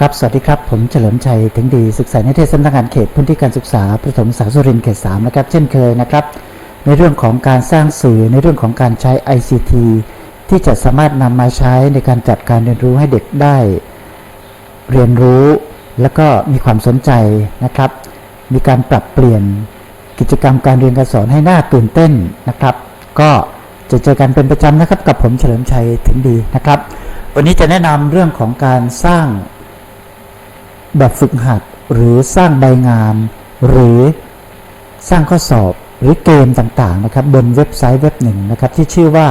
ครับ สวัสดีครับ ผมเฉลิมชัย ถึงดี ศึกษานิเทศสำนักงานเขตพื้นที่การศึกษาประถมศึกษาสุรินทร์เขตสามนะครับ เช่นเคยนะครับ ในเรื่องของการสร้างสื่อ ในเรื่องของการใช้ ICT ที่จะสามารถนำมาใช้ในการจัดการเรียนรู้ให้เด็กได้ เรียนรู้ แล้วก็มีความสนใจนะครับ มีการปรับเปลี่ยนกิจกรรมการเรียนการสอนให้หน่าตื่นเต้นนะครับ ก็จะเจอกันเป็นประจำนะครับ กับผมเฉลิมชัยถึงดีนะครับ วันนี้จะแนะนำเรื่องของการสร้าง แบบฝึกหัดหรือสร้างใบงาน หรือสร้างข้อสอบหรือเกมต่างๆนะครับบนเว็บไซต์เว็บหนึ่งนะครับ ที่ชื่อว่า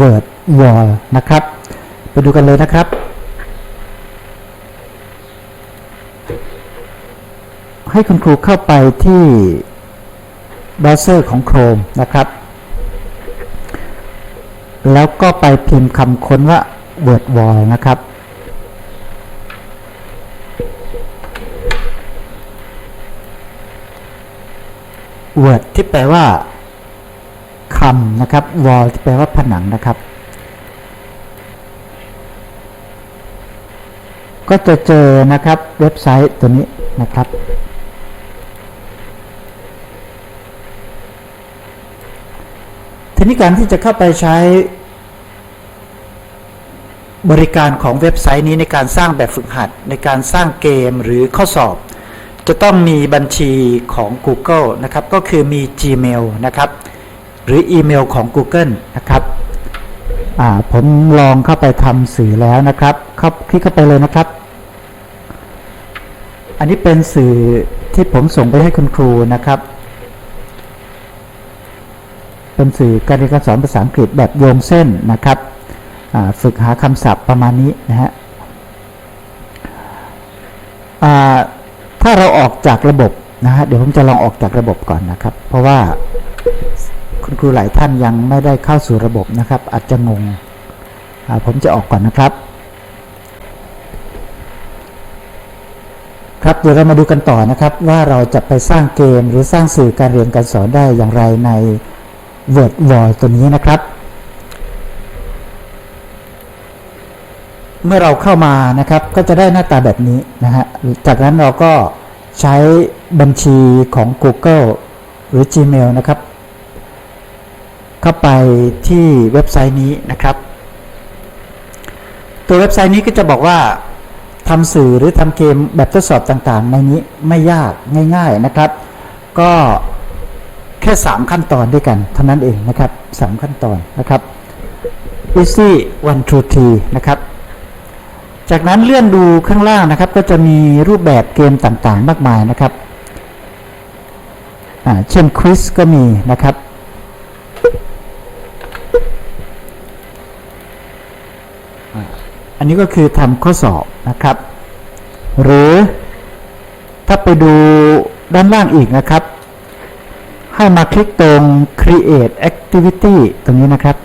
Word Wall นะครับ ไปดูกันเลยนะครับ ให้คุณครูเข้าไปที่เบราว์เซอร์ของ Chrome นะครับ แล้วก็ไปพิมพ์คำค้นว่า Word Wall นะครับ word ที่แปลว่าคำนะครับ wall ที่แปลว่าผนังนะครับ ก็จะเจอนะครับเว็บไซต์ตัวนี้นะครับ ทีนี้การที่จะเข้าไปใช้บริการของเว็บไซต์นี้ในการสร้างแบบฝึกหัด ในการสร้างเกมหรือข้อสอบ จะต้องมีบัญชีของ Google นะครับ ก็คือมี Gmail นะครับ หรืออีเมลของ Google นะครับผมลองเข้าไปทำสื่อแล้วนะครับเข้าคลิกเข้าไปเลยนะครับ อันนี้เป็นสื่อที่ผมส่งไปให้คุณครูนะครับ เป็นสื่อการเรียนการสอนภาษาอังกฤษแบบโยงเส้นนะครับฝึกหาคำศัพท์ประมาณนี้นะฮะอ่า ถ้าเราออก จากระบบนะฮะเดี๋ยวผมจะลองออกจากระบบก่อนนะครับ เพราะว่าคุณครูหลายท่านยังไม่ได้เข้าสู่ระบบนะครับ อาจจะงงผมจะออกก่อนนะครับ ครับเดี๋ยวเรามาดูกันต่อนะครับ ว่าเราจะไปสร้างเกมหรือสร้างสื่อการเรียนการสอนได้อย่างไรใน Word w a l ตัวนี้นะครับ เมื่อเราเข้ามานะครับก็จะได้หน้าตาแบบนี้นะฮะจากนั้นเราก็ ใช้บัญชีของ Google หรือ Gmail นะครับ เข้าไปที่เว็บไซต์นี้นะครับ ตัวเว็บไซต์นี้ก็จะบอกว่าทำสื่อหรือทำเกมแบบทดสอบต่างๆ ในนี้ไม่ยากง่ายๆนะครับ ก็แค่ 3 ขั้นตอนด้วยกันเท่านั้นเองนะครับ 3 ขั้นตอนนะครับ easy one two three นะครับ จากนั้นเลื่อนดูข้างล่างนะครับ ก็จะมีรูปแบบเกมต่างๆ มากมายนะครับเช่นควิสก็มีนะครับ อันนี้ก็คือทำข้อสอบนะครับ หรือถ้าไปดูด้านล่างอีกนะครับ ให้มาคลิกตรง create activity ตรงนี้นะครับ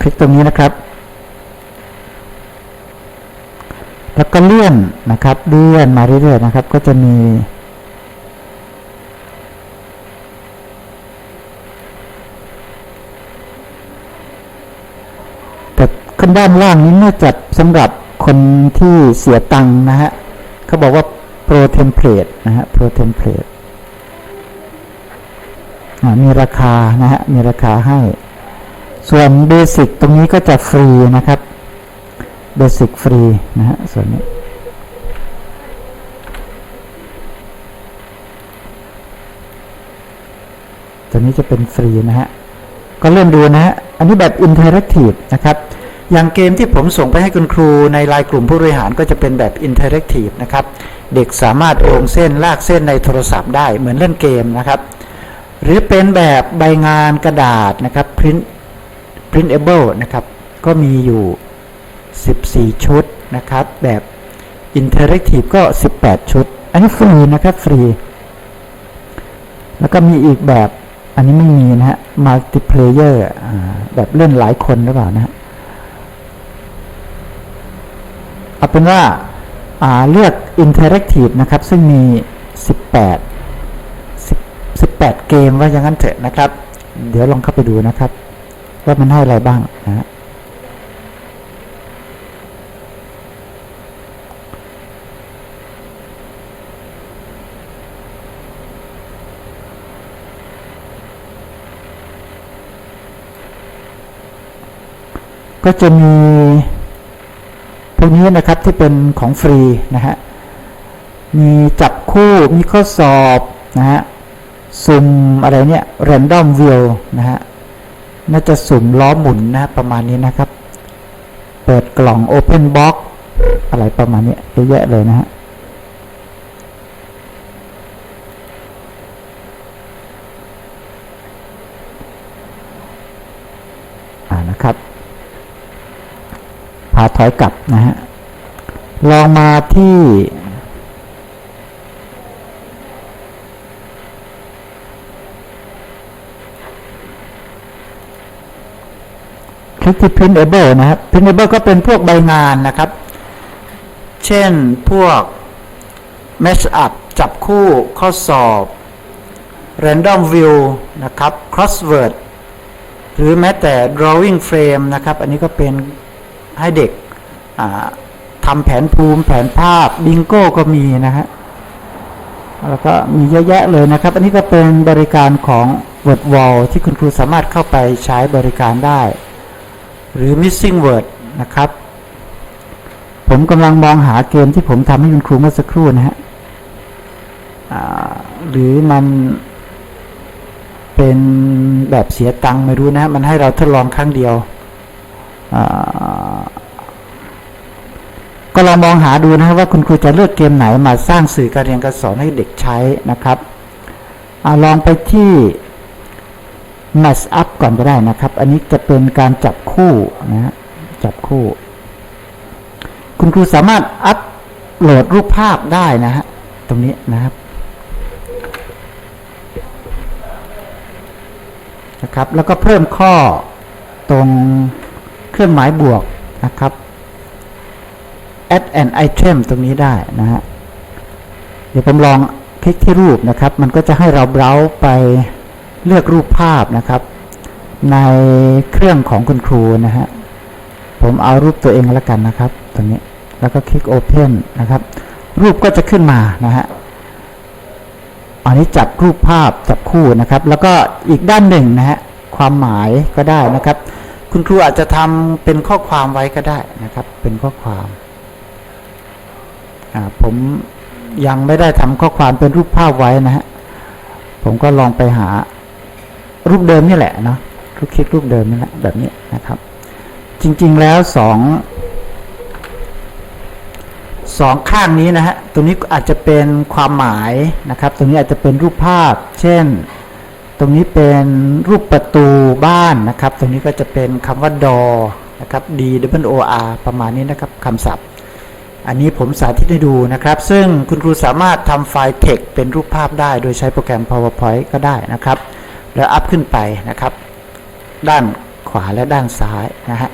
คลิกตรงนี้นะครับ แล้วก็เลื่อนนะครับ เลื่อนมาเรื่อยๆนะครับ ก็จะมี แต่ขึ้นด้านล่างนี้น่าจะสำหรับคนที่เสียตังค์นะฮะเขาบอกว่า Pro Template นะฮะ Pro Template อ่ามีราคานะฮะมีราคาให้ ส่วนเบสิกตรงนี้ก็จะฟรีนะครับเบสิกฟรีนะฮะส่วนนี้ตัวนี้จะเป็นฟรีนะฮะ ก็เริ่มดูนะฮะ อันนี้แบบอินเทอร์แอคทีฟนะครับ อย่างเกมที่ผมส่งไปให้คุณครูในไลน์กลุ่มผู้บริหารก็จะเป็นแบบอินเทอร์แอคทีฟนะครับ เด็กสามารถโองเส้นลากเส้นในโทรศัพท์ได้เหมือนเล่นเกมนะครับ หรือเป็นแบบใบงานกระดาษนะครับ print printable นะครับ ก็มีอยู่ 14 ชุดนะครับ แบบ interactive ก็ 18 ชุด อันนี้ฟรีนะครับฟรี แล้วก็มีอีกแบบ อันนี้ไม่มีนะฮะ multiplayer อ่าแบบเล่นหลายคนหรือเปล่านะฮะเอาเป็นว่าาเลือก interactive นะครับ ซึ่งมี 18 18 เกมว่าอย่างนั้นเถอะนะครับ เดี๋ยวลองเข้าไปดูนะครับ ว่ามันให้อะไรบ้างนะฮะก็จะมีพวกนี้นะครับที่เป็นของฟรีนะฮะ มีจับคู่มีข้อสอบนะฮะสุ่มอะไรเนี่ย random view นะฮะ น่าจะสุ่มล้อหมุนนะประมาณนี้นะครับ เปิดกล่อง open box อะไรประมาณนี้เยอะแยะเลยนะฮะอ่านะครับพาถอยกลับนะฮะลองมาที่ิที่ printable นะครับ printable ก็เป็นพวกใบงานนะครับ เช่นพวก match up จับคู่ข้อสอบ random view นะครับ crossword หรือแม้แต่ drawing frame นะครับ อันนี้ก็เป็นให้เด็กทำแผนภูมิแผนภาพบิงโก้ก็มีนะฮะแล้วก็มีเยอะแยะเลยนะครับ อันนี้ก็เป็นบริการของ Word Wall ที่คุณครูสามารถเข้าไปใช้บริการได้ หรือ missing word นะครับ ผมกำลังมองหาเกมที่ผมทำให้คุณครูเมื่อสักครู่นะฮะหรือมันเป็นแบบเสียตังค์ไม่รู้นะ มันให้เราทดลองครั้งเดียว ก็ลองมองหาดูนะครับว่าคุณครูจะเลือกเกมไหนมาสร้างสื่อการเรียนการสอนให้เด็กใช้นะครับอลองไปที่ match up ก่อนก็ได้นะครับ อันนี้จะเป็นการจับคู่นะฮะจับคู่ คุณครูสามารถอัพโหลดรูปภาพได้นะฮะตรงนี้นะครับนะครับ แล้วก็เพิ่มข้อตรงเครื่องหมายบวกนะครับ add an item ตรงนี้ได้นะฮะเดี๋ยวผมลองคลิกที่รูปนะครับ มันก็จะให้เราเบราว์ไป เลือกรูปภาพนะครับ ในเครื่องของคุณครูนะฮะผมเอารูปตัวเองแล้วกันนะครับตรงนี้แล้วก็คลิก Open นะครับ รูปก็จะขึ้นมานะฮะอันนี้จับรูปภาพจับคู่นะครับ แล้วก็อีกด้านหนึ่งนะฮะความหมายก็ได้นะครับ คุณครูอาจจะทำเป็นข้อความไว้ก็ได้นะครับ เป็นข้อความอ่าผมยังไม่ได้ทำข้อความเป็นรูปภาพไว้นะฮะผมก็ลองไปหา รูปเดิมนี่แหละเนาะรูปคลิกรูปเดิมนี่แหละแบบนี้นะครับ จริง ๆแล้วสองสองข้างนี้นะฮะตรงนี้อาจจะเป็นความหมายนะครับ ตรงนี้อาจจะเป็นรูปภาพ เช่น ตรงนี้เป็นรูปประตูบ้านนะครับ ตรงนี้ก็จะเป็นคำว่า door นะครับ d w o r ประมาณนี้นะครับคำศัพท์ อันนี้ผมสาธิตให้ดูนะครับ ซึ่งคุณครูสามารถทำไฟล์ text เป็นรูปภาพได้ โดยใช้โปรแกรม PowerPoint ก็ได้นะครับ แล้วอัพขึ้นไปนะครับ ด้านขวาและด้านซ้ายนะฮะ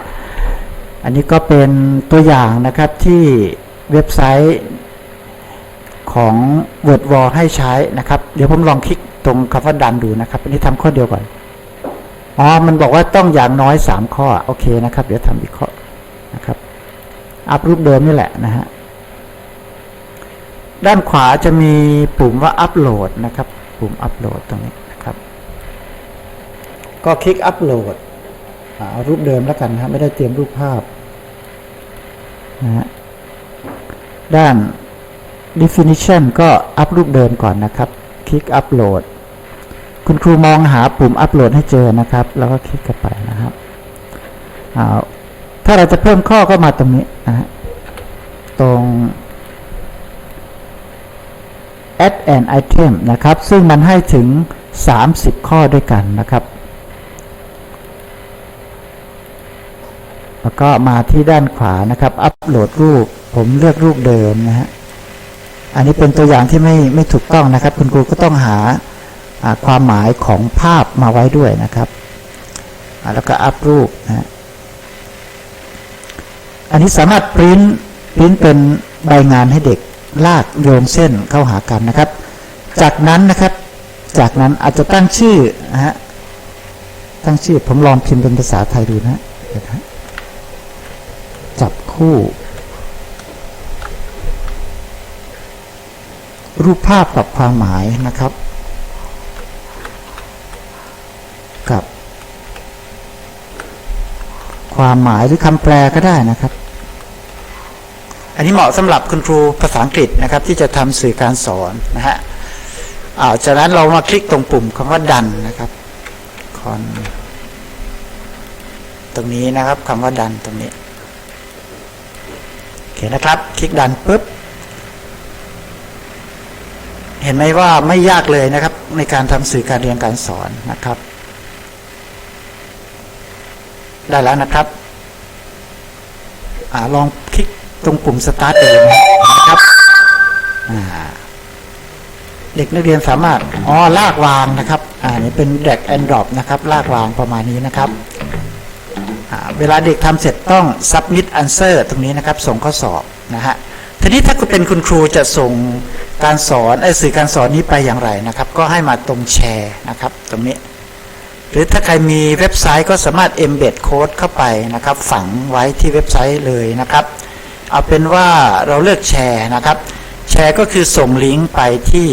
อันนี้ก็เป็นตัวอย่างนะครับที่เว็บไซต์ของ WordWall ให้ใช้นะครับ เดี๋ยวผมลองคลิกตรงคำว่าดันดูนะครับ อันนี้ทำข้อเดียวก่อน อ๋อ มันบอกว่าต้องอย่างน้อย 3 ข้อ โอเคนะครับ เดี๋ยวทำอีกข้อนะครับ อัพรูปเดิมนี่แหละนะฮะ ด้านขวาจะมีปุ่มว่าอัปโหลดนะครับ ปุ่มอัปโหลดตรงนี้ ก็คลิกอัปโหลดเอารูปเดิมแล้วกันนะครับไม่ได้เตรียมรูปภาพนะฮะด้าน definition ก็อัพรูปเดิมก่อนนะครับ คลิกอัปโหลด คุณครูมองหาปุ่มอัปโหลดให้เจอนะครับ แล้วก็คลิกเข้าไปนะครับเอาถ้าเราจะเพิ่มข้อก็มาตรงนี้นะฮะตรง add an item นะครับ ซึ่งมันให้ถึง 30 ข้อด้วยกันนะครับ แล้วก็มาที่ด้านขวานะครับ อัปโหลดรูป ผมเลือกรูปเดิมนะฮะ อันนี้เป็นตัวอย่างที่ไม่ไม่ถูกต้องนะครับ คุณครูก็ต้องหาความหมายของภาพมาไว้ด้วยนะครับแล้วก็อัพรูปนะฮะอันนี้สามารถปริ้นปริ้นเป็นใบงานให้เด็กลากโยงเส้นเข้าหากันนะครับ จากนั้นนะครับ จากนั้นอาจจะตั้งชื่อนะฮะ ตั้งชื่อผมลองพิมพ์เป็นภาษาไทยดูนะเดี๋ยวนะ คู่ รูปภาพกับความหมายนะครับ กับ ความหมายหรือคำแปลก็ได้นะครับ อันนี้เหมาะสำหรับคุณครูภาษาอังกฤษนะครับ ที่จะทำสื่อการสอนนะฮะอ่าจากนั้นเรามาคลิกตรงปุ่มคำว่าดันนะครับคอนตรงนี้นะครับคำว่าดันตรงนี้ เคนะครับ คลิกดันปุ๊บ เห็นไหมว่าไม่ยากเลยนะครับ ในการทำสื่อการเรียนการสอนนะครับ ได้แล้วนะครับอลองคลิกตรงปุ่ม start เองนะครับเด็กนักเรียนสามารถอ๋อลากวางนะครับ อ่านี่เป็น drag and drop นะครับ ลากวางประมาณนี้นะครับ เวลาเด็กทำเสร็จต้อง submit answer ตรงนี้นะครับ ส่งข้อสอบนะฮะทีนี้ถ้าคุณเป็นคุณครูจะส่งการสอนไอ้สื่อการสอนนี้ไปอย่างไรนะครับ ก็ให้มาตรงแชร์นะครับ ตรงนี้ หรือถ้าใครมีเว็บไซต์ก็สามารถ embed code เข้าไปนะครับ ฝังไว้ที่เว็บไซต์เลยนะครับ เอาเป็นว่าเราเลือกแชร์นะครับ แชร์ก็คือส่งลิงก์ไปที่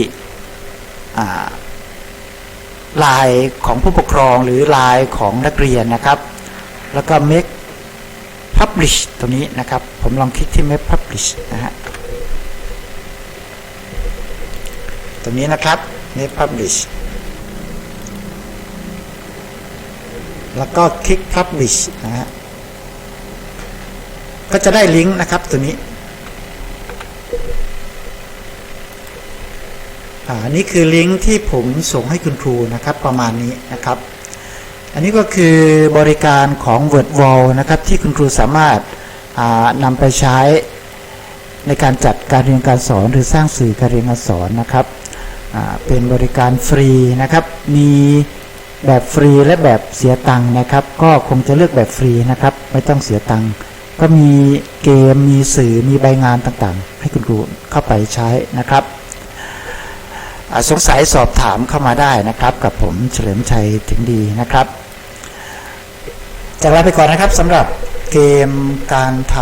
ไลน์ของผู้ปกครองหรือไลน์ของนักเรียนนะครับ แล้วก็ make publish ตรงนี้นะครับ ผมลองคลิกที่ make publish นะฮะตรงนี้นะครับ make publish แล้วก็คลิก publish นะฮะก็จะได้ลิงก์นะครับตัวนี้อ่านี่คือลิงก์ที่ผมส่งให้คุณครูนะครับ ประมาณนี้นะครับ อันนี้ก็คือบริการของ WordWall นะครับ ที่คุณครูสามารถนำไปใช้ในการจัดการเรียนการสอนหรือสร้างสื่อการเรียนการสอนนะครับเป็นบริการฟรีนะครับ มีแบบฟรีและแบบเสียตังค์นะครับ ก็คงจะเลือกแบบฟรีนะครับ ไม่ต้องเสียตังค์ก็มีเกมมีสื่อมีใบงานต่างๆ ให้คุณครูเข้าไปใช้นะครับสงสัยสอบถามเข้ามาได้นะครับ กับผมเฉลิมชัยถึงดีนะครับ จากลาไปก่อนนะครับสำหรับเกมการท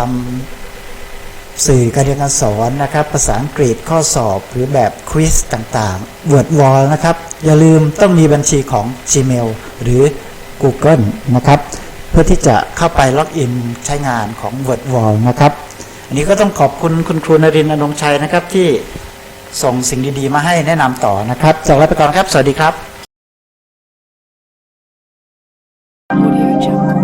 ำสื่อการเรียนการสอนนะครับ ภาษาอังกฤษข้อสอบหรือแบบควิสต่างๆ Word Wall นะครับ อย่าลืมต้องมีบัญชีของ Gmail หรือ Google นะครับ เพื่อที่จะเข้าไปล็อกอินใช้งานของ Word Wall นะครับ อันนี้ก็ต้องขอบคุณคุณครูนรินทร์อนงชัยนะครับที่ส่งสิ่งดีๆ มาให้แนะนำต่อนะครับจากลาไปก่อนครับ สวัสดีครับ Audio Jungle.